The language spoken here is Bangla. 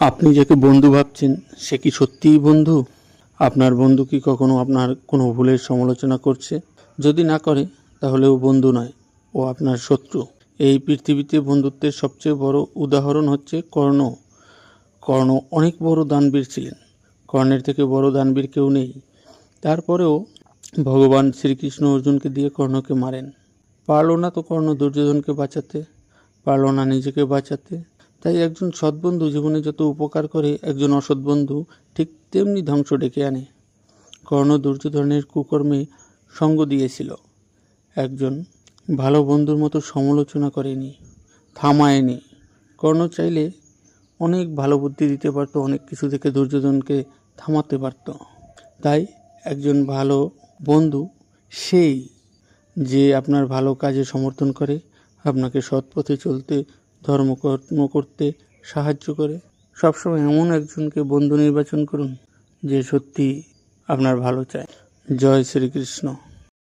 আপনি যাকে বন্ধু ভাবছেন, সে কি সত্যিই বন্ধু? আপনার বন্ধু কি কখনো আপনার কোনো ভুলের সমালোচনা করছে? যদি না করে, তাহলে ও বন্ধু নয়, ও আপনার শত্রু। এই পৃথিবীতে বন্ধুত্বের সবচেয়ে বড় উদাহরণ হচ্ছে কর্ণ। কর্ণ অনেক বড় দানবীর ছিলেন। কর্ণের থেকে বড় দানবীর কেউ নেই। তারপরেও ভগবান শ্রীকৃষ্ণ অর্জুনকে দিয়ে কর্ণকে মারেন। পারল না তো কর্ণ দুর্যোধনকে বাঁচাতে? পারল না নিজেকে বাঁচাতে? তাই একজন সৎবন্ধু জীবনে যত উপকার করে, একজন অসৎ বন্ধু ঠিক তেমনি ধ্বংস ডেকে আনে। কর্ণ দুর্যোধনের কুকর্মে সঙ্গ দিয়েছিল। একজন ভালো বন্ধুর মতো সমালোচনা করেনি, থামায়নি। কর্ণ চাইলে অনেক ভালো বুদ্ধি দিতে পারতো, অনেক কিছু থেকে দুর্যোধনকে থামাতে পারতো। তাই একজন ভালো বন্ধু সেই যে আপনার ভালো কাজে সমর্থন করে, আপনাকে সৎ পথে চলতে ধর্মকর্ম করতে সাহায্য করে। সবসময় এমন একজনকে বন্ধু নির্বাচন করুন, যে সত্যি আপনার ভালো চায়। জয় শ্রীকৃষ্ণ।